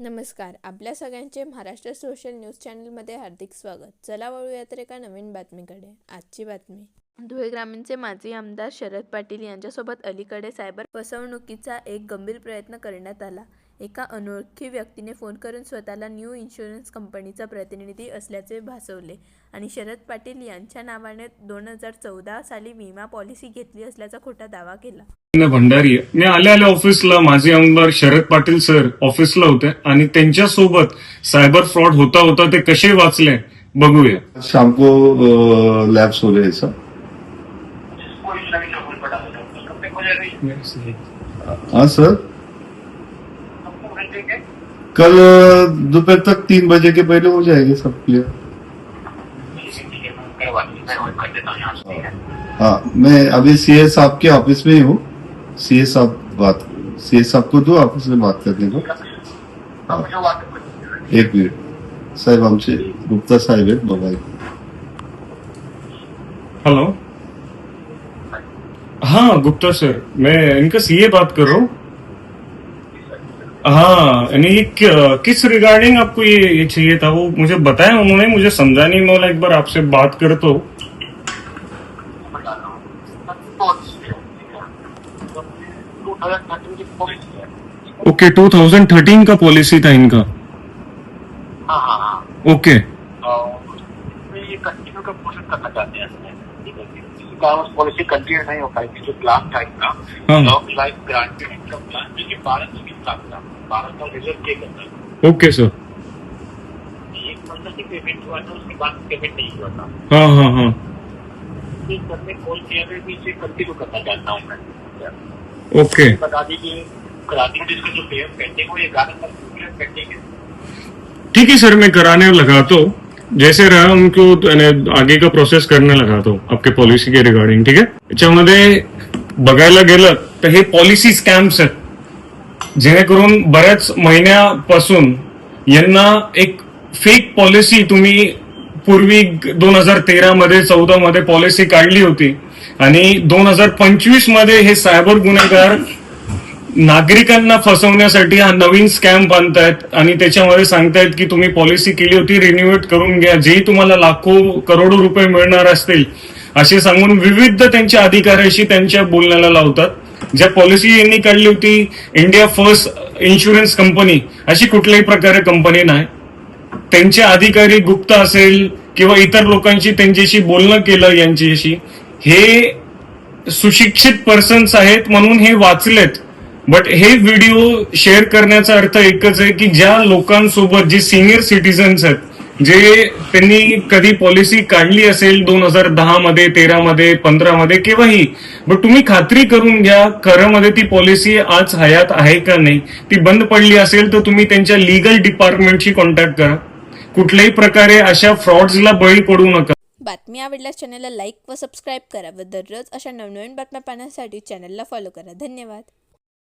नमस्कार. आपल्या सगळ्यांचे महाराष्ट्र सोशल न्यूज चॅनलमध्ये हार्दिक स्वागत. चला वळूया तर एका नवीन बातमीकडे. आजची बातमी. धुळे ग्रामीणचे माजी आमदार शरद पाटील यांच्यासोबत अलीकडे सायबर फसवणुकीचा एक गंभीर प्रयत्न करण्यात आला. एका अनोळखी व्यक्तीने फोन करून स्वतःला न्यू इन्शुरन्स कंपनीचा प्रतिनिधी असल्याचे भासवले आणि शरद पाटील यांच्या नावाने दोन हजार चौदा साली विमा पॉलिसी घेतली असल्याचा खोटा दावा केला. भंडारी आहे. मी आल्या आल्या ऑफिसला. माझे आमदार शरद पाटील सर ऑफिसला होते आणि त्यांच्यासोबत सायबर फ्रॉड होता होता ते कसे वाचले बघूया. शाम को लैब्स हो गए सर हाँ सर? कल दोपहर तक तीन बजे के पहले हो जाएँगे सब क्लियर हाँ मैं अभी सीए साहब के ऑफ़िस में ही हूँ। सीए साहब बात सीए साहब को दो ऑफ़िस में बात करने को एक मिनट साहेब हमसे गुप्ता साहेब है बघा हेलो हाँ गुप्ता सर, मैं इनका सीए बात कर रहा हूँ। हाँ यानी ये किस रिगार्डिंग आपको ये, ये चाहिए था? वो मुझे बताया उन्होंने मुझे समझा नहीं मैं एक बार आपसे बात कर तो। ओके 2013 का पॉलिसी था इनका। हाँ हाँ हाँ। ओके। ये कंटिन्यू का प्रोसेस करना चाहते हैं इसमें ठीक है किसी कारण उस पॉलिसी कंटिन्यू नहीं हो पाएगी जो प्लान था इनका हाँ। Long life granted income plan जो कि बारह सौ की प्लान था? बारह सौ रिजर्व के करता ओके सर एक महीने की पेमेंट हुआ था उसके बाद पेमेंट नहीं हुआ था। हाँ हाँ हाँ। इस सर ने कॉल किया था कि इसे कंटिन्यू करना चाहता हूँ मैं। ओके बता दीजिए करा दीजिए इसका जो पेमेंट पेंडिंग हो ये ग्यारह तक पेंडिंग है। ठीक है सर मैं कराने लगाता हूँ जैसे रहा उनको आगे का प्रोसेस करणे लगाता आपके पॉलिसी के रिगार्डिंग ठीक आहे याच्यामध्ये बघायला गेलं तर हे पॉलिसी स्कॅम्स आहेत जेणेकरून बऱ्याच महिन्यापासून यांना एक फेक पॉलिसी तुम्ही पूर्वी दोन हजार तेरा मध्ये चौदा मध्ये पॉलिसी काढली होती आणि दोन हजार पंचवीसमध्ये हे सायबर गुन्हेगार नागरिकांना फसवण्यासाठी हा नवीन स्कॅम बांधतायत आणि त्याच्यामध्ये सांगतायत की तुम्ही पॉलिसी केली होती रिन्युएट करून घ्या. जेही तुम्हाला लाखो करोडो रुपये मिळणार असतील असे सांगून विविध त्यांच्या अधिकाऱ्याशी त्यांच्या बोलण्याला लावतात. ज्या पॉलिसी यांनी काढली होती इंडिया फर्स्ट इन्शुरन्स कंपनी अशी कुठल्याही प्रकारे कंपनी नाही. त्यांचे अधिकारी गुप्त असेल किंवा इतर लोकांशी त्यांच्याशी बोलणं केलं यांच्याशी हे सुशिक्षित पर्सन्स आहेत म्हणून हे वाचलेत. बट हे व्हिडिओ शेअर करण्याचा अर्थ एकच आहे की ज्या लोकांसोबत जे सिनियर सिटीजन्स आहेत जे त्यांनी कधी पॉलिसी काढली असेल दोन हजार दहा मध्ये तेरा मध्ये पंधरा मध्ये केव्हाही बट तुम्ही खात्री करून घ्या खरं मध्ये ती पॉलिसी आज हयात आहे का नाही. ती बंद पडली असेल तर तुम्ही त्यांच्या लिगल डिपार्टमेंटशी कॉन्टॅक्ट करा. कुठल्याही प्रकारे अशा फ्रॉड्सला बळी पडू नका. बातमी आवडल्यास चॅनलला लाईक व सबस्क्राईब करा व दररोज अशा नवनवीन बातम्या पाहण्यासाठी चॅनलला फॉलो करा. धन्यवाद.